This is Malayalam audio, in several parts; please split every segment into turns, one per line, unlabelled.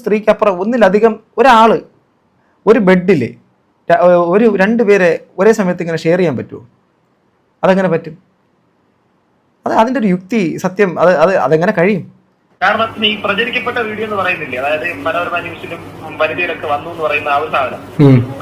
സ്ത്രീക്കപ്പുറം ഒന്നിലധികം ഒരാൾ ഒരു ബെഡിൽ ഒരു രണ്ട് പേരെ ഒരേ സമയത്ത് ഇങ്ങനെ ഷെയർ ചെയ്യാൻ പറ്റുമോ അതെങ്ങനെ പറ്റും? അത് അതിന്റെ ഒരു യുക്തി സത്യം അത് അത് അതെങ്ങനെ കഴിയും?
കാരണം ഈ പ്രചരിക്കപ്പെട്ട വീഡിയോ എന്ന് പറയുന്നില്ലേ? അതായത് മനോരമ ന്യൂസിലും വനിതയിലൊക്കെ വന്നു എന്ന് പറയുന്ന ആ ഒരു സാധനം.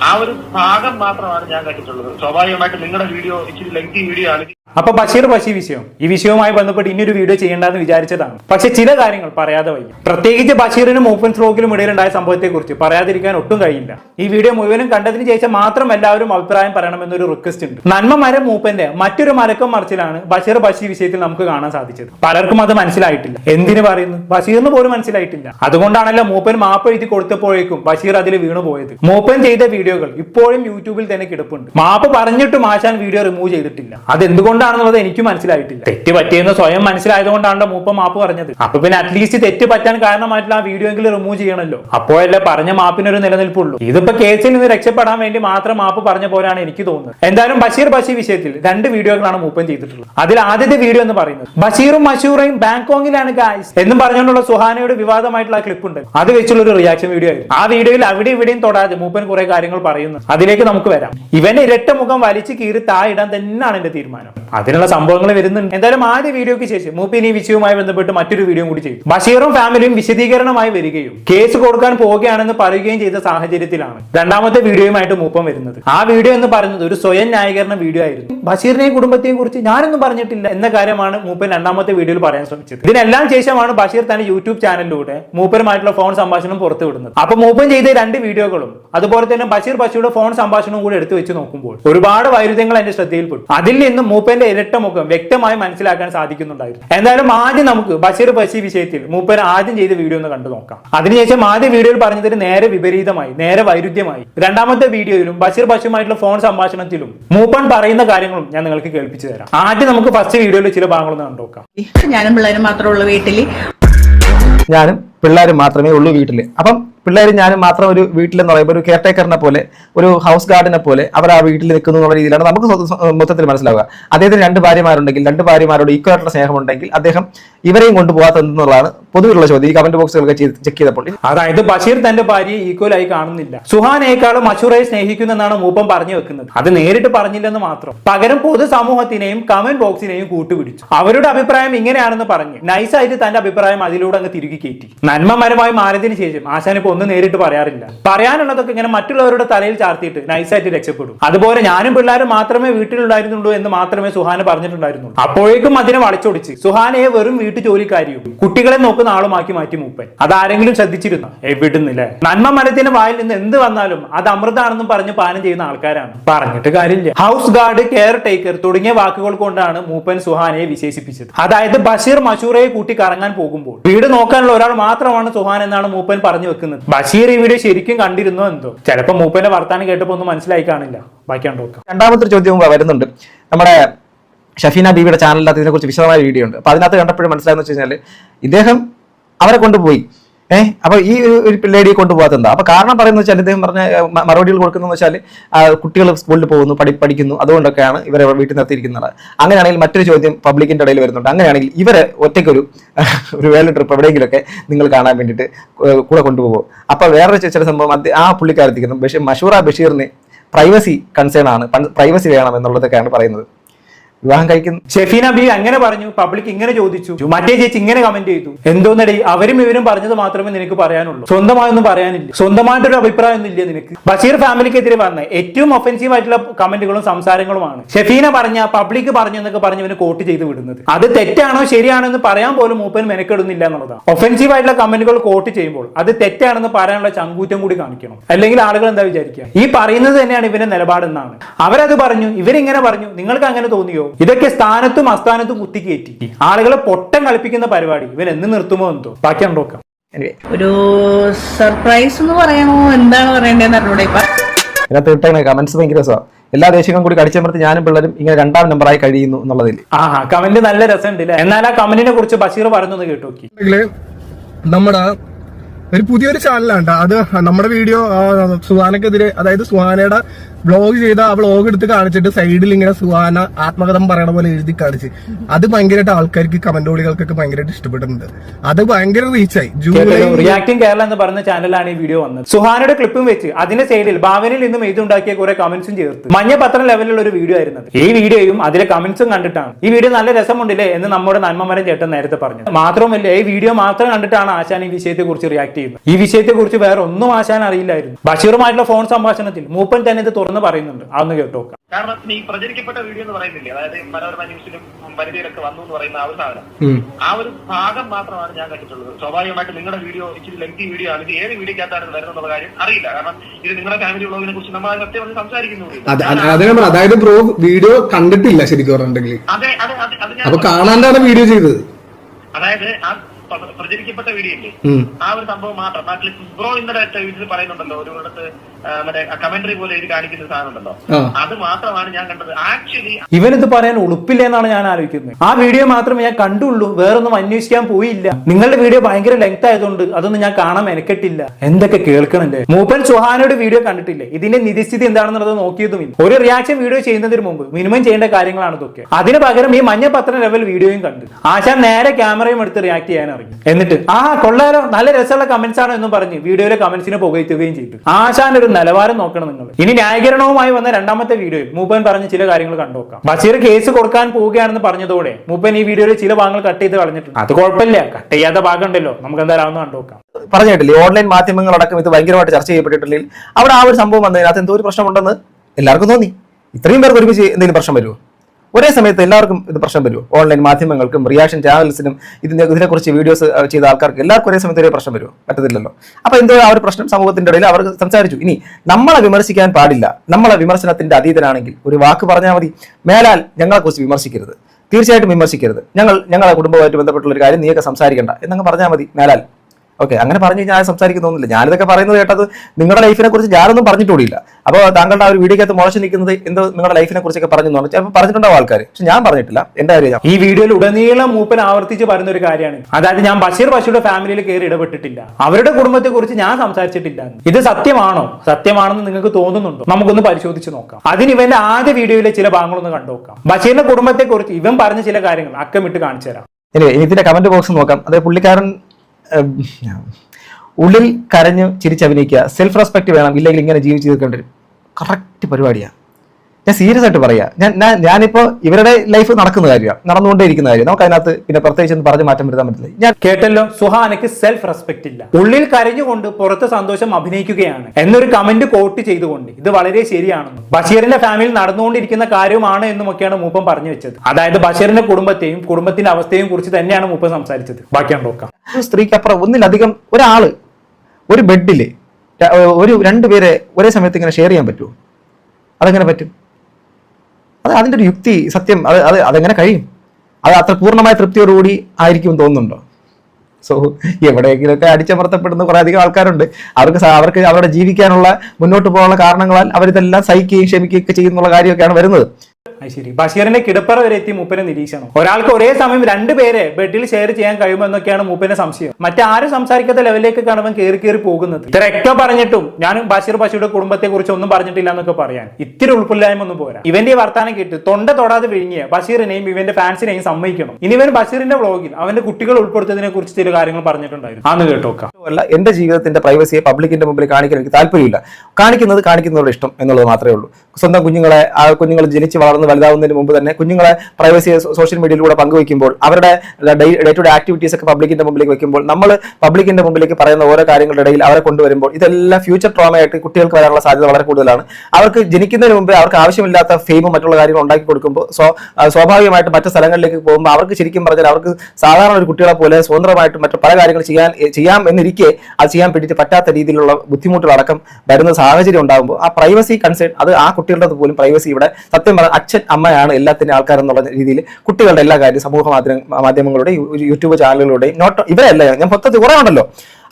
ആ ഒരു ഭാഗം മാത്രമാണ് ഞാൻ കണ്ടിട്ടുള്ളത്. സ്വാഭാവികമായിട്ട് നിങ്ങളുടെ വീഡിയോ ഇച്ചിരി ലെങ്തി വീഡിയോ ആണ്.
അപ്പൊ ബഷീർ ബഷീർ വിഷയം. ഈ വിഷയവുമായി ബന്ധപ്പെട്ട് ഇനിയൊരു വീഡിയോ ചെയ്യേണ്ടെന്ന് വിചാരിച്ചതാണ്. പക്ഷെ ചില കാര്യങ്ങൾ പറയാതെ വയ്യ. പ്രത്യേകിച്ച് ബഷീറിനും മൂപ്പൻ സ്ട്രോക്കിലും ഇടയിലുണ്ടായ സംഭവത്തെക്കുറിച്ച് പറയാതിരിക്കാൻ ഒട്ടും കഴിയില്ല. ഈ വീഡിയോ മുഴുവനും കണ്ടതിന് ശേഷം മാത്രം എല്ലാവരും അഭിപ്രായം പറയണമെന്നൊരു റിക്വസ്റ്റ് ഉണ്ട്. നന്മ മരം മൂപ്പന്റെ മറ്റൊരു മലക്കം മറിച്ചിലാണ് ബഷീർ ബഷീർ വിഷയത്തിൽ നമുക്ക് കാണാൻ സാധിച്ചത്. പലർക്കും അത് മനസ്സിലായിട്ടില്ല. എന്തിനു പറയുന്നു? ബഷീറിന് പോലും മനസ്സിലായിട്ടില്ല. അതുകൊണ്ടാണല്ലോ മൂപ്പൻ മാപ്പ് എഴുതി കൊടുത്തപ്പോഴേക്കും ബഷീർ അതിൽ വീണു പോയത്. മൂപ്പൻ ചെയ്ത വീഡിയോകൾ ഇപ്പോഴും യൂട്യൂബിൽ തന്നെ കിടപ്പുണ്ട്. മാപ്പ് പറഞ്ഞിട്ടും ആശാൻ വീഡിയോ റിമൂവ് ചെയ്തിട്ടില്ല. അത് എന്തുകൊണ്ടാണെന്നുള്ളത് എനിക്ക് മനസ്സിലായിട്ടില്ല. തെറ്റ് പറ്റിയെന്ന് സ്വയം മനസ്സിലായതുകൊണ്ടാണല്ലോ മൂപ്പ മാപ്പ് പറഞ്ഞത്. അപ്പൊ പിന്നെ അറ്റ്ലീസ്റ്റ് തെറ്റ് പറ്റാൻ കാരണമായിട്ടുള്ള ആ വീഡിയോ എങ്കിലും റിമൂവ് ചെയ്യണമല്ലോ. അപ്പോഴല്ലേ പറഞ്ഞ മാപ്പിനൊരു നിലനിൽപ്പുള്ളൂ. ഇതിപ്പോ കേസിൽ നിന്ന് രക്ഷപ്പെടാൻ വേണ്ടി മാത്രം മാപ്പ് പറഞ്ഞ പോലാണ് എനിക്ക് തോന്നുന്നത്. എന്തായാലും ബഷീർ ബഷീർ വിഷയത്തിൽ രണ്ട് വീഡിയോകളാണ് മൂപ്പൻ ചെയ്തിട്ടുള്ളത്. അതിൽ ആദ്യത്തെ വീഡിയോ എന്ന് പറയുന്നത്. ബഷീറും മഷൂറയും ബാങ്കോങ്ങിലാണ് ഗായ്സ് എന്നും പറഞ്ഞുകൊണ്ടുള്ള സുഹാനയുടെ വിവാദമായിട്ടുള്ള ക്ലിപ്പ് ഉണ്ട്. അത് വെച്ചുള്ള ഒരു റിയാക്ഷൻ വീഡിയോ ആയിരുന്നു. ആ വീഡിയോയിൽ അവിടെ ഇവിടെയും തൊടാതെ മൂപ്പൻ കുറെ കാര്യങ്ങൾ പറയുന്നു. അതിലേക്ക് നമുക്ക് വരാം. ഇവന്റെ ഇരട്ട മുഖം വലിച്ചു കീറി താഴിടാൻ തന്നെയാണ് എന്റെ തീരുമാനം. അതിനുള്ള സംഭവങ്ങൾ വരുന്നുണ്ട്. എന്തായാലും ആദ്യ വീഡിയോക്ക് ശേഷം മൂപ്പിനി വിഷയവുമായി ബന്ധപ്പെട്ട് മറ്റൊരു വീഡിയോ കൂടി ചെയ്തു ബഷീറും ഫാമിലിയും വിശദീകരണമായി വരികയും കേസ് കൊടുക്കാൻ പോവുകയാണെന്ന് പറയുകയും ചെയ്ത സാഹചര്യത്തിലാണ് രണ്ടാമത്തെ വീഡിയോയുമായിട്ട് മൂപ്പം വരുന്നത്. ആ വീഡിയോ എന്ന് പറയുന്നത് ഒരു സ്വയം ന്യായീകരണ വീഡിയോ ആയിരുന്നു. ബഷീറിനെയും കുടുംബത്തെയും കുറിച്ച് ഞാനൊന്നും പറഞ്ഞിട്ടില്ല എന്ന കാര്യമാണ് മൂപ്പൻ രണ്ടാമത്തെ വീഡിയോയിൽ പറയാൻ ശ്രമിച്ചത്. ഇതിനെല്ലാം ശേഷമാണ് ബഷീർ തന്റെ യൂട്യൂബ് ചാനലിലൂടെ മൂപ്പനുമായിട്ടുള്ള ഫോൺ സംഭാഷണം പുറത്തു വിടുന്നത് അപ്പൊ മൂപ്പൻ ചെയ്ത രണ്ട് വീഡിയോകളും അതുപോലെ തന്നെ ബഷീർ ബഷീറുടെ ഫോൺ സംഭാഷണവും കൂടി എടുത്തു വെച്ച് നോക്കുമ്പോൾ ഒരുപാട് വൈരുദ്ധ്യങ്ങൾ എന്റെ ശ്രദ്ധയിൽപ്പെട്ടു. അതിൽ നിന്നും മൂപ്പന്റെ ഇരട്ട മുഖം വ്യക്തമായി മനസ്സിലാക്കാൻ സാധിക്കുന്നുണ്ടായിരുന്നു. എന്തായാലും ആദ്യം നമുക്ക് ബഷീർ ബഷീർ വിഷയത്തിൽ മൂപ്പൻ ആദ്യം ചെയ്ത വീഡിയോ ഒന്ന് കണ്ടു നോക്കാം. അതിനുശേഷം ആദ്യ വീഡിയോയിൽ പറഞ്ഞതിന് നേരെ വിപരീതമായി നേരെ വൈരുദ്ധ്യമായി. രണ്ടാമത്തെ വീഡിയോയിലും ബഷീർ ബഷീറുമായിട്ടുള്ള ഫോൺ സംഭാഷണത്തിലും മൂപ്പൻ പറയുന്ന കാര്യങ്ങളും ഞാൻ നിങ്ങൾക്ക് കേൾപ്പിച്ചു തരാം. ആദ്യം നമുക്ക് ഫസ്റ്റ് വീഡിയോയിൽ ചില ഭാഗങ്ങളൊന്ന് കണ്ടു നോക്കാം.
ഞാനും പിള്ളേരും മാത്രമേ ഉള്ളൂ വീട്ടിൽ.
ഞാനും പിള്ളേരും മാത്രമേ ഉള്ളൂ വീട്ടിൽ അപ്പം പിള്ളേരും ഞാനും മാത്രം ഒരു വീട്ടിലെന്ന് പറയുമ്പോൾ ഒരു കെയർ ടേക്കറിനെ പോലെ ഒരു ഹൗസ് ഗാർഡിനെ പോലെ അവർ ആ വീട്ടിൽ നിൽക്കുന്നു എന്നുള്ള രീതിയിലാണ് നമുക്ക് മൊത്തത്തിൽ മനസ്സിലാവുക. അദ്ദേഹത്തിന് രണ്ട് ഭാര്യമാരുണ്ടെങ്കിൽ രണ്ട് ഭാര്യമാരോട് ഈക്വൽ ആയിട്ടുള്ള സ്നേഹമുണ്ടെങ്കിൽ അദ്ദേഹം ഇവരെയും കൊണ്ടുപോകാത്തതെന്നുള്ളതാണ് പൊതുവിലുള്ള ചോദ്യം. ഈ കമന്റ് ബോക്സുകളൊക്കെ ചെക്ക് ചെയ്തപ്പോൾ.
അതായത് ബഷീർ തന്റെ ഭാര്യയെ ഈക്വൽ ആയി കാണുന്നില്ല. സുഹാനേക്കാളും സ്നേഹിക്കുന്നു സ്നേഹിക്കുന്നെന്നാണ് മൂപ്പം പറഞ്ഞു വെക്കുന്നത്. അത് നേരിട്ട് പറഞ്ഞില്ലെന്ന് മാത്രം. പകരം പൊതു സമൂഹത്തിനെയും കമന്റ് ബോക്സിനെയും കൂട്ടുപിടിച്ചു. അവരുടെ അഭിപ്രായം ഇങ്ങനെയാണെന്ന് പറഞ്ഞ് നൈസായിട്ട് തന്റെ അഭിപ്രായം അതിലൂടെ അങ്ങ് തിരികെ കയറ്റി. നന്മമരമായി മാറിയതിനു ശേഷം ആശാൻ ഇപ്പൊ ഒന്നും നേരിട്ട് പറയാറില്ല. പറയാനുള്ളതൊക്കെ ഇങ്ങനെ മറ്റുള്ളവരുടെ തലയിൽ ചാർത്തിയിട്ട് നൈസായിട്ട് രക്ഷപ്പെടും. അതുപോലെ ഞാനും പിള്ളേരും മാത്രമേ വീട്ടിലുണ്ടായിരുന്നുള്ളൂ എന്ന് മാത്രമേ സുഹാന പറഞ്ഞിട്ടുണ്ടായിരുന്നുള്ളൂ. അപ്പോഴേക്കും അതിനെ വളച്ചൊടിച്ച് സുഹാനയെ വെറും വീട്ടു ജോലിക്കാരിയും കുട്ടികളെ നോക്കുന്ന ആളുമാക്കി മാറ്റി മൂപ്പൻ. അതാരെങ്കിലും ശ്രദ്ധിച്ചിരുന്ന? എവിടുന്നില്ലേ? നന്മ മരത്തിന്റെ വായിൽ നിന്ന് എന്ത് വന്നാലും അത് അമൃതാണെന്നും പറഞ്ഞ് പാനം ചെയ്യുന്ന ആൾക്കാരാണ്. പറഞ്ഞിട്ട് കാര്യമില്ല. ഹൗസ് ഗാർഡ് കെയർ ടേക്കർ തുടങ്ങിയ വാക്കുകൾ കൊണ്ടാണ് മൂപ്പൻ സുഹാനയെ വിശേഷിപ്പിച്ചത്. അതായത് ബഷീർ മഷൂറയെ കൂട്ടി കറങ്ങാൻ പോകുമ്പോൾ വീട് നോക്കാനുള്ള ഒരാൾ മാത്രമാണ് സുഹാൻ എന്നാണ് മൂപ്പൻ പറഞ്ഞു വെക്കുന്നത്. ബഷീർ ഈ വീഡിയോ ശരിക്കും കണ്ടിരുന്നോ എന്തോ? ചിലപ്പോ മൂപ്പന്റെ വർത്താനം കേട്ടപ്പോ ഒന്നും മനസ്സിലായി കാണില്ല. ബാക്കിയാണ്ട് നോക്കാം.
രണ്ടാമത്തെ ചോദ്യം വരുന്നുണ്ട്. നമ്മുടെ ഷഫീന ബീവിയുടെ ചാനലിനകത്ത് ഇതിനെക്കുറിച്ച് വിശദമായ വീഡിയോ ഉണ്ട്. അപ്പൊ അതിനകത്ത് കണ്ടപ്പോഴും മനസ്സിലായെന്ന് വെച്ച് കഴിഞ്ഞാൽ ഇദ്ദേഹം അവരെ കൊണ്ടുപോയി. ഏഹ് അപ്പൊ ഈ ഒരു- പിള്ളേടിയെ കൊണ്ടുപോകാത്ത എന്താ അപ്പൊ കാരണം പറയുന്നത് വെച്ചാൽ ഇദ്ദേഹം പറഞ്ഞ മറുപടികൾ കൊടുക്കുന്നത് വെച്ചാൽ കുട്ടികൾ സ്കൂളിൽ പോകുന്നു പഠി പഠിക്കുന്നു. അതുകൊണ്ടൊക്കെയാണ് ഇവരെ വീട്ടിൽ നിർത്തിയിരിക്കുന്നത്. അങ്ങനെയാണെങ്കിൽ മറ്റൊരു ചോദ്യം പബ്ലിക്കിന്റെ ഇടയിൽ വരുന്നുണ്ട്. അങ്ങനെയാണെങ്കിൽ ഇവരെ ഒറ്റയ്ക്കൊരു ഒരു വേല ട്രിപ്പ് എവിടെയെങ്കിലുമൊക്കെ നിങ്ങൾ കാണാൻ വേണ്ടിയിട്ട് കൂടെ കൊണ്ടുപോകും. അപ്പൊ വേറൊരു ചില സംഭവം ആ പുള്ളിക്കാരത്തിക്കുന്നു പക്ഷേ മഷൂറ ബഷീറിന് പ്രൈവസി കൺസേൺ ആണ്. പ്രൈവസി വേണം എന്നുള്ളതൊക്കെയാണ് പറയുന്നത്. വിവാഹം കഴിക്കുന്നു.
ഷെഫീന ബി അങ്ങനെ പറഞ്ഞു പബ്ലിക് ഇങ്ങനെ ചോദിച്ചു. മറ്റേ ചേച്ചി ഇങ്ങനെ കമന്റ് ചെയ്തു. എന്തോന്നടി അവരും ഇവരും പറഞ്ഞത് മാത്രമേ നിനക്ക് പറയാനുള്ളൂ. സ്വന്തമായൊന്നും പറയാനില്ല. സ്വന്തമായിട്ടൊരു അഭിപ്രായം ഒന്നും ഇല്ല നിനക്ക്. ബഷീർ ഫാമിലിക്കെതിരെ വന്ന ഏറ്റവും ഒഫൻസീവ് ആയിട്ടുള്ള കമന്റുകളും സംസാരങ്ങളുമാണ്. ഷെഫീന പറഞ്ഞ പബ്ലിക് പറഞ്ഞു എന്നൊക്കെ പറഞ്ഞു ഇവന് കോട്ട് ചെയ്ത് വിടുന്നത്. അത് തെറ്റാണോ ശരിയാണോ എന്ന് പറയാൻ പോലും മൂപ്പൻ മെനക്കെടുന്നില്ല എന്നുള്ളതാണ്. ഒഫൻസീവ് ആയിട്ടുള്ള കമന്റുകൾ കോട്ട് ചെയ്യുമ്പോൾ അത് തെറ്റാണെന്ന് പറയാനുള്ള ചങ്കൂറ്റം കൂടി കാണിക്കണം. അല്ലെങ്കിൽ ആളുകൾ എന്താ വിചാരിക്കുക? ഈ പറയുന്നത് തന്നെയാണ് ഇവന്റെ നിലപാടെന്നാണ്. അവരത് പറഞ്ഞു ഇവരിങ്ങനെ പറഞ്ഞു. നിങ്ങൾക്ക് അങ്ങനെ തോന്നിയോ? ഇതൊക്കെ സ്ഥാനത്തും അസ്ഥാനത്തും കുത്തിക്കയറ്റി ആളുകളെ പൊട്ടം കളിപ്പിക്കുന്ന പരിപാടി. ഇവൻ എന്ന് നിർത്തുമോ എന്തോ? ബാക്കി നോക്കാം.
ഒരു സർപ്രൈസ് എന്ന് പറയണോ എന്താണ് പറയണ്ടേന്ന് അറിഞ്ഞൂടെ ഇപ്പൊ?
ഇതിനകത്ത് ഇട്ടേക്കുന്ന കമന്റ്സ് ഭയങ്കര രസമാണ്. എല്ലാ ദേശങ്ങളും കൂടി കടിച്ചമർത്തി ഞാനും പിള്ളേരും ഇങ്ങനെ രണ്ടാം നമ്പറായി കഴിയുന്നു എന്നുള്ളതിൽ.
ആ കമന്റ് നല്ല രസമുണ്ടല്ലേ എന്നാൽ ആ കമന്റിനെ കുറിച്ച് ബഷീർ പറയുന്നത് കേട്ടു
നമ്മടെ നമ്മുടെ ഒരു പുതിയൊരു ചാനലാണ് അത് നമ്മുടെ വീഡിയോ സുഹാനക്കെതിരെ അതായത് സുഹാനയുടെ വ്ളോഗ് ചെയ്ത ആ വ്ളോഗ് എടുത്ത് കാണിച്ചിട്ട് സൈഡിൽ ഇങ്ങനെ സുഹാന ആത്മകഥം പറയണ പോലെ എഴുതി കാണിച്ച്. അത് ഭയങ്കരമായിട്ട് ആൾക്കാർക്ക് കമന്റോളികൾക്കൊക്കെ ഭയങ്കരമായിട്ട് ഇഷ്ടപ്പെട്ടിട്ടുണ്ട് അത് ഭയങ്കര റീച്ചായി ജൂലൈ
റിയാക്ടിംഗ് കേരള എന്ന് പറഞ്ഞ ചാനലാണ് ഈ വീഡിയോ വന്നത്. സുഹാനയുടെ ക്ലിപ്പും വെച്ച് അതിന്റെ സൈഡിൽ ഭാവനയിൽ നിന്നും എഴുതുണ്ടാക്കിയ കുറെ കമന്റ്സും ചേർത്ത്. മഞ്ഞ പത്രം ലെവലിലുള്ള ഒരു വീഡിയോ ആയിരുന്നത് ഈ വീഡിയോയും അതിലെ കമന്റ്സും കണ്ടിട്ടാണ്. ഈ വീഡിയോ നല്ല രസമുണ്ടല്ലേ എന്ന് നമ്മുടെ നന്മമരം ചേട്ടൻ നേരത്തെ പറഞ്ഞു. മാത്രമല്ല ഈ വീഡിയോ മാത്രം കണ്ടിട്ടാണ് ആശാൻ ഈ വിഷയത്തെ കുറിച്ച് റിയാക്ട് ചെയ്യുന്നത്. ഈ വിഷയത്തെ കുറിച്ച് വേറെ ഒന്നും ആശാൻ അറിയില്ലായിരുന്നു. ബഷീറുമായിട്ടുള്ള ഫോൺ സംഭാഷണത്തിൽ മൂപ്പൻ തന്നെ ഇത് തുറന്ന് പറയുന്നുണ്ട്. അതൊന്ന് കേട്ടോ
കാരണം ഈ പ്രചരിക്കപ്പെട്ട വീഡിയോ എന്ന് പറയുന്നില്ലേ? അതായത് മനോരമ ന്യൂസിലും വനിതയിലൊക്കെ വന്നു എന്ന് പറയുന്ന ആ ഒരു സാധനം. ആ ഒരു ഭാഗം മാത്രമാണ് ഞാൻ കണ്ടിട്ടുള്ളത്. സ്വാഭാവികമായിട്ട് നിങ്ങളുടെ വീഡിയോ ഇച്ചിരി ലെങ്തി വീഡിയോ ആണ്. ഇത് ഏത് വീഡിയോക്കകത്താണ് എന്നുള്ള കാര്യം അറിയില്ല. കാരണം ഇത് നിങ്ങളുടെ ഫാമിലി ഉള്ളതിനെ കുറിച്ച് നമ്മൾ സത്യം പറഞ്ഞ്
അതെ അതെ അതെ അത് അതായത് ബ്രോ വീഡിയോ കണ്ടിട്ടില്ല ശരിക്കും പറഞ്ഞിട്ടുണ്ടെങ്കിൽ.
അതെ അതെ അതെ അത്
അപ്പൊ കാണാണ്ടാണ് വീഡിയോ ചെയ്തത്.
അതായത് ആ പ്ര- പ്രചരിക്കപ്പെട്ട വീഡിയോ ഇല്ലേ? ആ ഒരു സംഭവം മാത്രം. നാട്ടിൽ ബ്രോ ഇന്നലെ വീട്ടിൽ പറയുന്നുണ്ടല്ലോ ഒരു മറ്റേ കമന്ററി പോലെ എഴുതി കാണിക്കുന്ന
സാധനമുണ്ടല്ലോ.
അത് മാത്രമാണ് ഞാൻ കണ്ടത്. ആക്ച്വലി
ഇവനിത് പറയാൻ ഉളുപ്പില്ല എന്നാണ് ഞാൻ ആലോചിക്കുന്നത്. ആ വീഡിയോ മാത്രമേ ഞാൻ കണ്ടുള്ളൂ. വേറൊന്നും അന്വേഷിക്കാൻ പോയില്ല. നിങ്ങളുടെ വീഡിയോ ഭയങ്കര ലെങ്ത് ആയതുകൊണ്ട് അതൊന്നും ഞാൻ കാണാൻ മെനക്കെട്ടില്ല. എന്തൊക്കെ കേൾക്കണല്ലേ? മൂപ്പൻ സുഹാനയുടെ വീഡിയോ കണ്ടിട്ടില്ലേ? ഇതിന്റെ നിധിസ്ഥിതി എന്താണെന്നുള്ളത് നോക്കിയതുമില്ല. ഒരു റിയാക്ഷൻ വീഡിയോ ചെയ്യുന്നതിന് മുമ്പ് മിനിമം ചെയ്യേണ്ട കാര്യങ്ങളാണ് ഇതൊക്കെ. അതിന് പകരം ഈ മഞ്ഞ പത്ര ലെവൽ വീഡിയോയും കണ്ടു. ആശാൻ നേരെ ക്യാമറയും എടുത്ത് റിയാക്ട് ചെയ്യാൻ ഇറങ്ങി. എന്നിട്ട് ആ കൊള്ളാലോ. നല്ല രസമുള്ള കമന്റ്സ് ആണോ എന്നും പറഞ്ഞ് വീഡിയോയിലെ കമന്റ്സിനെ പുകഴ്ത്തുകയും ചെയ്തു. ആശാൻ ഒരു നിലവാരം നോക്കണം നിങ്ങൾ. ഇനി ന്യായീകരണവുമായി വന്ന രണ്ടാമത്തെ വീഡിയോയിൽ മൂപ്പൻ പറഞ്ഞ ചില കാര്യങ്ങൾ കണ്ടുനോക്കാം. ബഷീർ കേസ് കൊടുക്കാൻ പോവുകയാണെന്ന് പറഞ്ഞതോടെ മൂപ്പൻ ഈ വീഡിയോയിൽ ചില ഭാഗങ്ങൾ കട്ട് ചെയ്ത് കളഞ്ഞിട്ടുണ്ട്. അത് കുഴപ്പമില്ല. കട്ട് ചെയ്യാത്ത ഭാഗം ഉണ്ടല്ലോ നമുക്ക് എന്തായാലും കണ്ടുനോക്കാം.
പറഞ്ഞിട്ടില്ലേ ഓൺലൈൻ മാധ്യമങ്ങളടക്കം ഇത് ഭയങ്കരമായിട്ട് ചർച്ച ചെയ്യപ്പെട്ടിട്ടില്ലെങ്കിൽ അവിടെ ആ ഒരു സംഭവം വന്നതിനകത്ത് എന്തോ ഒരു പ്രശ്നമുണ്ടെന്ന് എല്ലാവർക്കും തോന്നി. ഇത്രയും പേർക്ക് ഒരുമിച്ച് എന്തെങ്കിലും പ്രശ്നം വരുമോ? ഒരേ സമയത്ത് എല്ലാവർക്കും ഇത് പ്രശ്നം വരുമോ? ഓൺലൈൻ മാധ്യമങ്ങൾക്കും റിയാക്ഷൻ ചാനൽസിനും ഇതിനെ ഇതിനെക്കുറിച്ച് വീഡിയോസ് ചെയ്ത ആൾക്കാർക്ക് എല്ലാവർക്കും ഒരേ സമയത്ത് ഒരേ പ്രശ്നം വരുമോ? പറ്റത്തില്ലല്ലോ. അപ്പൊ എന്തോ ആ ഒരു പ്രശ്നം സമൂഹത്തിന്റെ ഇടയിൽ അവർ സംസാരിച്ചു. ഇനി നമ്മളെ വിമർശിക്കാൻ പാടില്ല. നമ്മളെ വിമർശനത്തിന്റെ അതീതനാണെങ്കിൽ ഒരു വാക്ക് പറഞ്ഞാൽ മതി. മേലാൽ ഞങ്ങളെക്കുറിച്ച് വിമർശിക്കരുത്. തീർച്ചയായിട്ടും വിമർശിക്കരുത്. ഞങ്ങൾ ഞങ്ങളെ കുടുംബവുമായിട്ട് ബന്ധപ്പെട്ടുള്ള ഒരു കാര്യം നീയൊക്കെ സംസാരിക്കണ്ട. എന്നങ്ങ് പറഞ്ഞാൽ മതി. മേലാൽ. ഓക്കെ അങ്ങനെ പറഞ്ഞു കഴിഞ്ഞാൽ സംസാരിക്കുന്നൊന്നുമില്ല ഞാനിതൊക്കെ പറയുന്നത് കേട്ടത് നിങ്ങളുടെ ലൈഫിനെ കുറിച്ച് ഞാനൊന്നും പറഞ്ഞിട്ടുകൂടിയില്ല അപ്പോൾ താങ്കളുടെ ആ ഒരു വീഡിയോക്കകത്ത് മുളച്ച് നിൽക്കുന്നത് എന്തോ നിങ്ങളുടെ ലൈഫിനെ കുറിച്ചൊക്കെ പറഞ്ഞു എന്ന് ചിലപ്പോൾ പറഞ്ഞിട്ടുണ്ടാവും ആൾക്കാർ പക്ഷെ ഞാൻ പറഞ്ഞിട്ടില്ല. എന്റെ കാര്യം?
ഈ വീഡിയോയിൽ ഉടനീളം മൂപ്പൻ ആവർത്തിച്ച് പറയുന്ന ഒരു കാര്യമാണ്. അതായത് ഞാൻ ബഷീർ ബഷീറുടെ ഫാമിലിയിൽ കയറി ഇടപെട്ടിട്ടില്ല. അവരുടെ കുടുംബത്തെ കുറിച്ച് ഞാൻ സംസാരിച്ചിട്ടില്ല. ഇത് സത്യമാണോ? സത്യമാണെന്ന് നിങ്ങൾക്ക് തോന്നുന്നുണ്ടോ? നമുക്കൊന്ന് പരിശോധിച്ച് നോക്കാം. അതിന് ഇവന്റെ ആദ്യ വീഡിയോയിലെ ചില ഭാഗങ്ങളൊന്ന് കണ്ടു നോക്കാം. ബഷീറിന്റെ കുടുംബത്തെ കുറിച്ച് ഇവൻ പറഞ്ഞ ചില കാര്യങ്ങൾ അക്കമിട്ട് കാണിച്ചു തരാം.
ഇനി ഇതിന്റെ കമന്റ് ബോക്സ് നോക്കാം. അതായത് പുള്ളിക്കാരൻ ഉള്ളിൽ കരഞ്ഞ് ചിരിച്ചഭിനയിക്കുക. സെൽഫ് റെസ്പെക്ട് വേണം. ഇല്ലെങ്കിൽ ഇങ്ങനെ ജീവിച്ചു തീർക്കേണ്ടി വരും. കറക്റ്റ് പരിപാടിയാണ് ഞാൻ സീരിയസ് ആയിട്ട് പറയാ. ഞാൻ ഞാൻ ഞാനിപ്പോ ഇവരുടെ ലൈഫ് നടക്കുന്ന കാര്യമാണ് നടന്നുകൊണ്ടേയിരിക്കുന്ന കാര്യം നമുക്ക് അതിനകത്ത് പിന്നെ പ്രത്യേകിച്ച് ഒന്നും പറഞ്ഞ് മാറ്റം വരുത്താൻ പറ്റില്ല ഞാൻ
കേട്ടല്ലോ സുഹാനയ്ക്ക് സെൽഫ് റെസ്പെക്ട് ഇല്ല. ഉള്ളിൽ കരഞ്ഞുകൊണ്ട് പുറത്ത് സന്തോഷം അഭിനയിക്കുകയാണ്. എന്നൊരു കമന്റ് കോട്ട് ചെയ്തുകൊണ്ട്. ഇത് വളരെ ശരിയാണെന്നും. ബഷീറിന്റെ ഫാമിലി നടന്നുകൊണ്ടിരിക്കുന്ന കാര്യമാണ് എന്നുമൊക്കെയാണ് മൂപ്പം പറഞ്ഞു വെച്ചത്. അതായത് ബഷീറിന്റെ കുടുംബത്തെയും കുടുംബത്തിന്റെ അവസ്ഥയും കുറിച്ച് തന്നെയാണ് മൂപ്പൻ സംസാരിച്ചത്. ബാക്കിയാണ് നോക്കാം.
സ്ത്രീക്ക് അപ്പുറം ഒന്നിലധികം ഒരാൾ ഒരു ബെഡിൽ ഒരു രണ്ടുപേരെ ഒരേ സമയത്ത് ഇങ്ങനെ ഷെയർ ചെയ്യാൻ പറ്റുമോ അതെങ്ങനെ പറ്റും? അത് അതിന്റെ ഒരു യുക്തി സത്യം അത് അത് അതെങ്ങനെ കഴിയും? അത് അത്ര പൂർണമായ തൃപ്തിയോടുകൂടി ആയിരിക്കും തോന്നുന്നുണ്ടോ? സോ എവിടെയെങ്കിലുമൊക്കെ അടിച്ചമർത്തപ്പെടുന്ന കുറെ അധികം ആൾക്കാരുണ്ട്. അവർക്ക് അവർക്ക് അവരുടെ ജീവിക്കാനുള്ള മുന്നോട്ട് പോകാനുള്ള കാരണങ്ങളാൽ അവരിതെല്ലാം സഹിക്കുകയും ക്ഷമിക്കുകയും ഒക്കെ ചെയ്യുന്നുള്ള കാര്യമൊക്കെയാണ് വരുന്നത്.
ശരി ബഷീറിന്റെ കിടപ്പറ വരെ എത്തി മൂപ്പനെ നിരീക്ഷണം. ഒരാൾക്ക് ഒരേ സമയം രണ്ടുപേരെ ബെഡിൽ ഷെയർ ചെയ്യാൻ കഴിയുമോ എന്നൊക്കെയാണ് മൂപ്പന്റെ സംശയം. മറ്റാരും സംസാരിക്കാത്ത ലെവലിലേക്ക് കാണവൻ കയറി കയറി പോകുന്നത്. ഇത്ര ഇത്രയൊക്കെ പറഞ്ഞിട്ടും ഞാൻ ബഷീർ ബഷീറുടെ കുടുംബത്തെ കുറിച്ച് ഒന്നും പറഞ്ഞിട്ടില്ല എന്നൊക്കെ പറയാൻ. ഇത്തിരി ഉൾപ്പില്ലായ്മ ഒന്നും പോരാ. ഇവന്റെ വർത്താനം കേട്ട് തൊണ്ട തൊടാതെ വിഴുങ്ങിയ ബഷീറിനെയും ഇവന്റെ ഫാൻസിനെയും സമ്മതിക്കണം. ഇനി ഇവൻ ബഷീറിന്റെ വ്ളോഗിൽ അവന്റെ കുട്ടികൾ ഉൾപ്പെടുത്തതിനെ കുറിച്ച് ചില കാര്യങ്ങൾ പറഞ്ഞിട്ടുണ്ടായിരുന്നു. ആന്ന് കേട്ടോക്കാം.
അല്ല എന്റെ ജീവിതത്തിന്റെ പ്രൈവസിയെ പബ്ലിക്കിന്റെ മുമ്പിൽ കാണിക്കാൻ എനിക്ക് താല്പര്യമില്ല. കാണിക്കുന്നത് കാണിക്കുന്നവരുടെ ഇഷ്ടം എന്നുള്ളത് മാത്രമേ ഉള്ളൂ. സ്വന്തം കുഞ്ഞുങ്ങളെ ആ കുഞ്ഞുങ്ങൾ ജനിച്ച് വളർന്ന് വലുതാവുന്നതിന് മുമ്പ് തന്നെ കുഞ്ഞുങ്ങളെ പ്രൈവസി സോഷ്യൽ മീഡിയയിലൂടെ പങ്കുവയ്ക്കുമ്പോൾ അവരുടെ ഡേ ടു ഡേ ആക്ടിവിറ്റീസ് ഒക്കെ പബ്ലിക്കിന്റെ മുമ്പിലേക്ക് വെക്കുമ്പോൾ നമ്മൾ പബ്ലിക്കിന്റെ മുമ്പിലേക്ക് പറയുന്ന ഓരോ കാര്യങ്ങളുടെ ഇടയിൽ അവരെ കൊണ്ടുവരുമ്പോൾ ഇതെല്ലാം ഫ്യൂച്ചർ ട്രോമയായിട്ട് കുട്ടികൾക്ക് വരാനുള്ള സാധ്യത വളരെ കൂടുതലാണ്. അവർക്ക് ജനിക്കുന്നതിന് മുമ്പേ അവർക്ക് ആവശ്യമില്ലാത്ത ഫെയിമും മറ്റുള്ള കാര്യങ്ങൾ ഉണ്ടാക്കി കൊടുക്കുമ്പോൾ സോ സ്വാഭാവികമായിട്ട് മറ്റു സ്ഥലങ്ങളിലേക്ക് പോകുമ്പോൾ അവർക്ക് ശരിക്കും പറഞ്ഞാൽ അവർക്ക് സാധാരണ ഒരു കുട്ടികളെ പോലെ സ്വതന്ത്രമായിട്ട് മറ്റു പല കാര്യങ്ങൾ ചെയ്യാൻ ചെയ്യാം എന്നിരിക്കെ അത് ചെയ്യാൻ പിടിച്ച് പറ്റാത്ത രീതിയിലുള്ള ബുദ്ധിമുട്ടുകളടക്കം വരുന്ന സാഹചര്യം ഉണ്ടാകുമ്പോൾ ആ പ്രൈവസി കൺസേൺ അത് ആ കുട്ടികളുടെ പോലും പ്രൈവസി ഇവിടെ സത്യം പറഞ്ഞാൽ അച്ഛൻ അമ്മയാണ് എല്ലാത്തിന്റെ ആൾക്കാരെന്നുള്ള രീതിയിൽ കുട്ടികളുടെ എല്ലാ കാര്യവും സമൂഹ മാധ്യമ മാധ്യമങ്ങളുടെയും യൂട്യൂബ് ചാനലുകളുടെയും നോട്ട് ഇവരല്ല ഞാൻ മൊത്തത്തിൽ കുറേ ഉണ്ടല്ലോ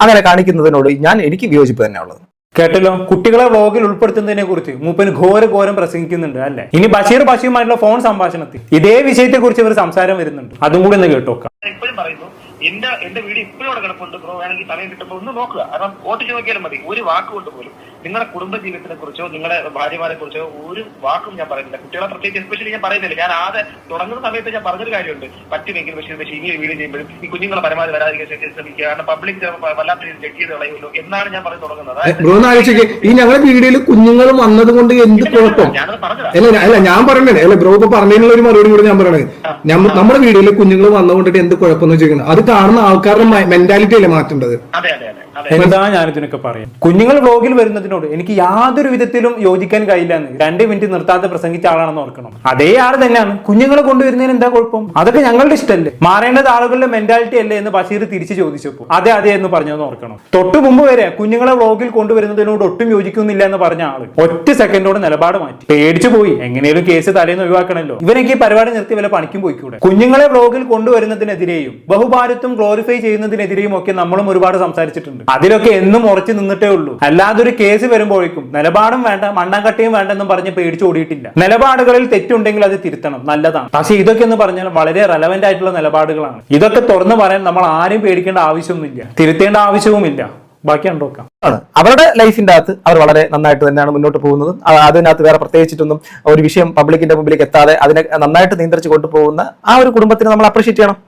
അങ്ങനെ കാണിക്കുന്നതിനോട് ഞാൻ എനിക്ക് വിയോജിപ്പ് തന്നെ ഉള്ളത്.
കേട്ടല്ലോ? കുട്ടികളെ വ്ളോഗിൽ ഉൾപ്പെടുത്തുന്നതിനെ കുറിച്ച്. മൂപ്പൻ ഘോര ഘോരം പ്രസംഗിക്കുന്നുണ്ട് അല്ലെ? ഇനി ബഷീർ ബഷീറുമായിട്ടുള്ള ഫോൺ സംഭാഷണത്തിൽ. ഇതേ വിഷയത്തെ കുറിച്ച് ഇവർ സംസാരം വരുന്നുണ്ട് അതും കൂടി ഒന്ന് കേട്ടോക്കാം.
ഇപ്പോഴും പറയുന്നു എന്റെ എന്റെ വീട് ഇപ്പോഴും അവിടെ കിടപ്പുണ്ട് ബ്രോ വേണമെങ്കിൽ സമയം കിട്ടുമ്പോൾ ഒന്ന് നോക്കുക. കാരണം വോട്ട് ചോദിക്കാലും മതി. ഒരു വാക്ക് കൊണ്ട് പോലും. നിങ്ങളുടെ കുടുംബ ജീവിതത്തിനെ കുറിച്ചോ നിങ്ങളുടെ ഭാര്യമാരെ കുറിച്ചോ ഒരു വാക്കും ഞാൻ പറയുന്നില്ല. കുട്ടികളെ പ്രത്യേകിച്ച് എസ്പെഷ്യലി ഞാൻ പറയുന്നില്ല. ഞാൻ ആകെ തുടങ്ങുന്ന സമയത്ത് ഞാൻ പറഞ്ഞൊരു കാര്യമുണ്ട്. പറ്റുമെങ്കിൽ പക്ഷേ പക്ഷേ ഇനി വീട് ചെയ്യുമ്പോഴും ഈ കുഞ്ഞുങ്ങളെ പരമാവധി വരാതിരിക്കാൻ ശ്രമിക്കുക. കാരണം പബ്ലിക് വല്ലാത്ത രീതിയിൽ ചെക്ക് ചെയ്ത് കളയുമല്ലോ എന്നാണ് ഞാൻ പറഞ്ഞു തുടങ്ങുന്നത്.
ഈ ഞങ്ങളുടെ വീഡിയോയിൽ കുഞ്ഞുങ്ങൾ വന്നത് കൊണ്ട് എന്ത് കുഴപ്പം? അല്ല ഞാൻ- അല്ല ഞാൻ പറയണേ അല്ല ബ്രോ ഇപ്പൊ പറഞ്ഞതിനുള്ള ഒരു മറുപടി കൂടെ ഞാൻ പറയണേ ഞമ്മ- നമ്മുടെ വീഡിയോയിൽ കുഞ്ഞുങ്ങൾ വന്നുകൊണ്ടിട്ട് എന്ത് കുഴപ്പമെന്ന് വെച്ചിരിക്കുന്നത് അത് കാണുന്ന ആൾക്കാരുടെ മെന്റാലിറ്റി അല്ലേ മാറ്റേണ്ടത്?
അതെ അതെ.
എന്താ ഞാൻ ഇതിനൊക്കെ പറയാം? കുഞ്ഞുങ്ങൾ വ്ലോഗിൽ വരുന്നതിനോട് എനിക്ക് യാതൊരു വിധത്തിലും യോജിക്കാൻ കഴിയില്ല എന്ന്. രണ്ട് മിനിറ്റ് നിർത്താതെ പ്രസംഗിച്ച ആളാണെന്ന് ഓർക്കണം. അതേ ആൾ തന്നെയാണ്. കുഞ്ഞുങ്ങളെ കൊണ്ടുവരുന്നതിന് എന്താ കുഴപ്പം? അതൊക്കെ ഞങ്ങളുടെ ഇഷ്ടമല്ലേ മാറേണ്ടത് ആളുകളുടെ മെന്റാലിറ്റി അല്ലേ എന്ന് ബഷീർ തിരിച്ചു ചോദിച്ചപ്പോൾ അതെ അതെ എന്ന് പറഞ്ഞതെന്ന് ഓർക്കണം. തൊട്ടു മുമ്പ് വരെ കുഞ്ഞുങ്ങളെ വ്ലോഗിൽ കൊണ്ടുവരുന്നതിനോട് ഒട്ടും യോജിക്കുന്നില്ല എന്ന് പറഞ്ഞ ആൾ ഒറ്റ സെക്കൻഡോട് നിലപാട് മാറ്റി. പേടിച്ചു പോയി. എങ്ങനെയും കേസ് തലേന്ന് ഒഴിവാക്കണമല്ലോ. ഇവനൊക്കെ ഈ പരിപാടി നിർത്തി വല്ല പണിക്കും പോയിക്കൂടെ? കുഞ്ഞുങ്ങളെ വ്ലോഗിൽ കൊണ്ടുവരുന്നതിനെതിരെയും ബഹുഭാരത്വം ഗ്ലോറിഫൈ ചെയ്യുന്നതിനെതിരെയും ഒക്കെ നമ്മളും ഒരുപാട് സംസാരിച്ചിട്ടുണ്ട്. അതിലൊക്കെ എന്നും ഉറച്ചു നിന്നിട്ടേ ഉള്ളൂ. അല്ലാതെ ഒരു കേസ് വരുമ്പോഴേക്കും നിലപാടും വേണ്ട മണ്ണാങ്കട്ടിയും വേണ്ടെന്നും പറഞ്ഞ് പേടിച്ച് ഓടിയിട്ടില്ല. നിലപാടുകളിൽ തെറ്റുണ്ടെങ്കിൽ അത് തിരുത്തണം നല്ലതാണ്. പക്ഷെ ഇതൊക്കെ എന്ന് പറഞ്ഞാൽ വളരെ റെലവെന്റ് ആയിട്ടുള്ള നിലപാടുകളാണ്. ഇതൊക്കെ തുറന്നു പറയാൻ നമ്മൾ ആരും പേടിക്കേണ്ട ആവശ്യമൊന്നുമില്ല. തിരുത്തേണ്ട ആവശ്യവുമില്ല. ബാക്കി കണ്ടോക്കാം
ആണ്. അവരുടെ ലൈഫിന്റെ അകത്ത് അവർ വളരെ നന്നായിട്ട് തന്നെയാണ് മുന്നോട്ട് പോകുന്നത്. അതിനകത്ത് വേറെ പ്രത്യേകിച്ചിട്ടൊന്നും ഒരു വിഷയം പബ്ലിക്കിന്റെ മുമ്പിലേക്ക് എത്താതെ അതിനെ നന്നായിട്ട് നിയന്ത്രിച്ച് കൊണ്ടുപോകുന്ന ആ ഒരു കുടുംബത്തിന് നമ്മൾ അപ്രീഷിയേറ്റ് ചെയ്യണം.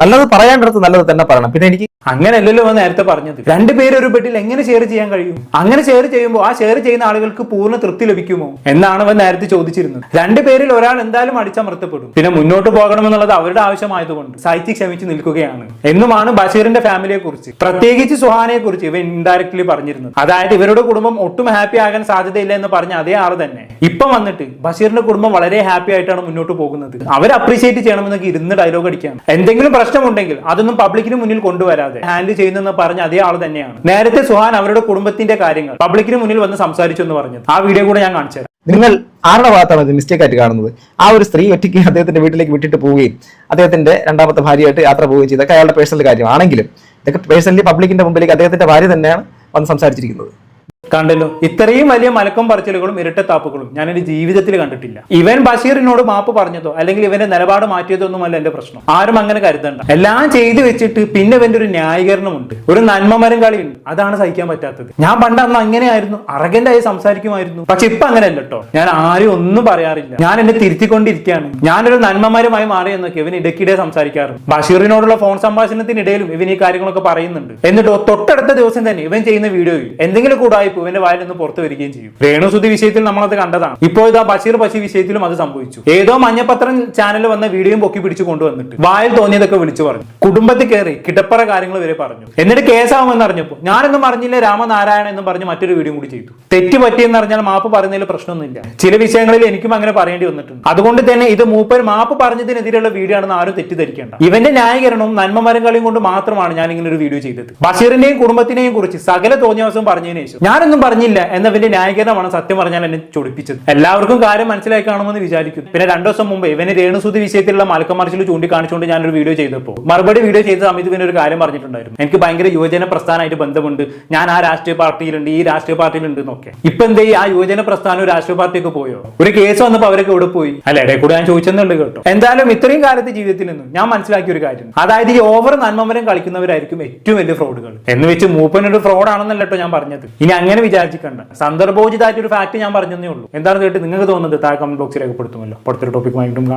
നല്ലത് പറയാണ്ടടുത്ത് നല്ലത് തന്നെ പറയണം. പിന്നെ എനിക്ക്
അങ്ങനെയല്ലല്ലോ അവൻ നേരത്തെ പറഞ്ഞത്. രണ്ടുപേരും ഒരു ബെഡിൽ എങ്ങനെ ഷെയർ ചെയ്യാൻ കഴിയും? അങ്ങനെ ഷെയർ ചെയ്യുമ്പോൾ ആ ഷെയർ ചെയ്യുന്ന ആളുകൾക്ക് പൂർണ തൃപ്തി ലഭിക്കുമോ? എന്നാണ് അവൻ നേരത്തെ ചോദിച്ചിരുന്നത്. രണ്ടുപേരിൽ ഒരാൾ എന്തായാലും അടിച്ചമർത്തപ്പെടും. പിന്നെ മുന്നോട്ട് പോകണമെന്നുള്ളത് അവരുടെ ആവശ്യമായതുകൊണ്ട് സാഹിത്യം ക്ഷമിച്ച് നിൽക്കുകയാണ്. എന്നുമാണ് ബഷീറിന്റെ ഫാമിലിയെ കുറിച്ച് പ്രത്യേകിച്ച് സുഹാനയെ കുറിച്ച് ഇവൻ ഇൻഡയറക്ട്ലി പറഞ്ഞിരുന്നത്. അതായത് ഇവരുടെ കുടുംബം ഒട്ടും ഹാപ്പി ആകാൻ സാധ്യതയില്ല എന്ന് പറഞ്ഞ അതേ ആൾ തന്നെ. ഇപ്പൊ വന്നിട്ട് ബഷീറിന്റെ കുടുംബം വളരെ ഹാപ്പി ആയിട്ടാണ് മുന്നോട്ട് പോകുന്നത്. അവർ അപ്രീഷിയേറ്റ് ചെയ്യണമെന്നൊക്കെ ഇരുന്ന് ഡയലോഗ് അടിക്കുകയാണ്. എന്തെങ്കിലും പ്രശ്നമുണ്ടെങ്കിൽ അതൊന്നും പബ്ലിക്കിന് മുന്നിൽ കൊണ്ടുവരാതെ ഹാൻഡിൽ ചെയ്യുന്നെന്ന് പറഞ്ഞ അതേ ആൾ തന്നെയാണ്. നേരത്തെ സുഹാൻ അവരുടെ കുടുംബത്തിന്റെ കാര്യങ്ങൾ പബ്ലിക്കിന് മുന്നിൽ വന്ന് സംസാരിച്ചു എന്ന് പറഞ്ഞു ആ വീഡിയോ കൂടെ ഞാൻ കാണിച്ചു
നിങ്ങൾ ആരുടെ ഭാഗത്താണ് ഇത് മിസ്റ്റേക്ക് ആയിട്ട് കാണുന്നത്? ആ ഒരു സ്ത്രീ ഒറ്റയ്ക്ക് അദ്ദേഹത്തിന്റെ വീട്ടിലേക്ക് വിട്ടിട്ട് പോവുകയും അദ്ദേഹത്തിന്റെ രണ്ടാമത്തെ ഭാര്യയായിട്ട് യാത്ര പോവുകയും ചെയ്തൊക്കെ അയാളുടെ പേഴ്സണൽ കാര്യമാണെങ്കിലും ഇതൊക്കെ പേഴ്സണലി പബ്ലിക്കിന്റെ മുമ്പിലേക്ക് അദ്ദേഹത്തിന്റെ ഭാര്യ തന്നെയാണ് വന്ന് സംസാരിച്ചിരിക്കുന്നത്.
കണ്ടല്ലോ? ഇത്രയും വലിയ മലക്കം പറച്ചിലുകളും ഇരട്ടത്താപ്പുകളും ഞാൻ എന്റെ ജീവിതത്തിൽ കണ്ടിട്ടില്ല. ഇവൻ ബഷീറിനോട് മാപ്പ് പറഞ്ഞതോ അല്ലെങ്കിൽ ഇവന്റെ നിലപാട് മാറ്റിയതോ ഒന്നുമല്ല എന്റെ പ്രശ്നം. ആരും അങ്ങനെ കരുതണ്ട. എല്ലാം ചെയ്തു വെച്ചിട്ട് പിന്നെ ഇവന്റെ ഒരു ന്യായീകരണമുണ്ട്. ഒരു നന്മമരം കളിയുണ്ട്. അതാണ് സഹിക്കാൻ പറ്റാത്തത്. ഞാൻ പണ്ട് അന്ന് അങ്ങനെയായിരുന്നു. അറഗന്റായി സംസാരിക്കുമായിരുന്നു. പക്ഷെ ഇപ്പൊ അങ്ങനെയല്ല കേട്ടോ ഞാൻ ആരും ഒന്നും പറയാറില്ല. ഞാൻ എന്നെ തിരുത്തിക്കൊണ്ടിരിക്കുകയാണ്. ഞാനൊരു നന്മമരമായി മാറി എന്നൊക്കെ ഇവൻ ഇടയ്ക്കിടെ സംസാരിക്കാറുണ്ട് ബഷീറിനോടുള്ള ഫോൺ സംഭാഷണത്തിനിടയിലും ഇവൻ ഈ കാര്യങ്ങളൊക്കെ പറയുന്നുണ്ട്. എന്നിട്ട് തൊട്ടടുത്ത ദിവസം തന്നെ ഇവൻ ചെയ്യുന്ന വീഡിയോയിൽ എന്തെങ്കിലും കൂടായ്പ ഇവന്റെ വായിൽ നിന്ന് പുറത്തു വരികയും ചെയ്യും. രേണുസുതി വിഷയത്തിൽ നമ്മളത് കണ്ടതാണ്. ഇപ്പോൾ ഇതാ ബഷീർ ബഷീർ വിഷയത്തിലും അത് സംഭവിച്ചു. ഏതോ മഞ്ഞപത്രം ചാനൽ വന്ന വീഡിയോയും പൊക്കി പിടിച്ചു കൊണ്ടുവന്നിട്ട് വായിൽ തോന്നിയതൊക്കെ വിളിച്ചു പറഞ്ഞു. കുടുംബത്തിൽ കയറി കിടപ്പറ കാര്യങ്ങൾ വരെ പറഞ്ഞു. എന്നിട്ട് കേസാവുമെന്ന് അറിഞ്ഞപ്പോൾ ഞാനൊന്നും അറിഞ്ഞില്ല രാമനാരായണ എന്നും പറഞ്ഞ് മറ്റൊരു വീഡിയോ കൂടി ചെയ്തു. തെറ്റ് പറ്റിയെന്ന് അറിഞ്ഞാൽ മാപ്പ് പറയുന്നതിൽ പ്രശ്നമൊന്നുമില്ല. ചില വിഷയങ്ങളിൽ എനിക്കും അങ്ങനെ പറയേണ്ടി വന്നിട്ടുണ്ട്. അതുകൊണ്ട് തന്നെ ഇത് മൂപ്പർ മാപ്പ് പറഞ്ഞതിനെതിരെയുള്ള വീഡിയോ ആണെന്ന് ആരും തെറ്റിദ്ധരിക്കേണ്ട. ഇവന്റെ ന്യായീകരണവും നന്മമരം കളിയും കൊണ്ട് മാത്രമാണ് ഞാൻ ഇങ്ങനെ ഒരു വീഡിയോ ചെയ്തത്. ബഷീറിന്റെയും കുടുംബത്തിനെയും കുറിച്ച് സകല തോന്നിയാവസം പറഞ്ഞതിന് ശേഷം ഞാനൊന്നും പറഞ്ഞില്ല എന്നവന്റെ ന്യായീകരണമാണ് സത്യം പറഞ്ഞാൽ എന്നെ ചൊടിപ്പിച്ചത്. എല്ലാവർക്കും കാര്യം മനസ്സിലായി കാണുമെന്ന് വിചാരിക്കുന്നു പിന്നെ രണ്ടു ദിവസം മുമ്പ് ഇവന് രേണുസുതി വിഷയത്തിലുള്ള മലക്കമറിച്ചിൽ ചൂണ്ടിക്കാണിച്ചുകൊണ്ട് ഞാനൊരു വീഡിയോ ചെയ്തപ്പോൾ മറുപടി വീഡിയോ ചെയ്ത സമയത്ത് ഇവനൊരു കാര്യം പറഞ്ഞിട്ടുണ്ടായിരുന്നു. എനിക്ക് ഭയങ്കര യുവജന പ്രസ്ഥാനമായിട്ട് ബന്ധമുണ്ട്. ഞാൻ ആ രാഷ്ട്രീയ പാർട്ടിയിലുണ്ട് ഈ രാഷ്ട്രീയ പാർട്ടിയിലുണ്ട് എന്നൊക്കെ. ഇപ്പൊ എന്തേ ആ യുവജന പ്രസ്ഥാനം രാഷ്ട്രീയ പാർട്ടിയൊക്കെ പോയോ? ഒരു കേസ് വന്നപ്പോൾ അവരൊക്കെ ഇവിടെ പോയി? അല്ല ഇടയിൽ കൂടെ ഞാൻ ചോദിച്ചെന്നുണ്ട് കേട്ടോ. എന്തായാലും ഇത്രയും കാലത്തെ ജീവിതത്തിൽ നിന്നും ഞാൻ മനസ്സിലാക്കിയ ഒരു കാര്യം. അതായത് ഈ ഓവർ നന്മമരം കളിക്കുന്നവരായിരിക്കും ഏറ്റവും വലിയ ഫ്രോഡുകൾ എന്ന് വെച്ച് മൂപ്പനൊരു ഫ്രോഡാണെന്നല്ലോ ഞാൻ പറഞ്ഞത്. ഇനി അങ്ങനെ വിചാരിച്ചിട്ടുണ്ട്. സന്ദർഭോചിതമായിട്ട് ഒരു ഫാക്ട് ഞാൻ പറഞ്ഞതേ ഉള്ളൂ. എന്താണ് കേട്ട് നിങ്ങൾക്ക് തോന്നുന്നത്? താഴെ കമന്റ് ബോക്സിൽ രേഖപ്പെടുത്തുമല്ലോ. അടുത്തൊരു ടോപ്പിക്കുമായിട്ടും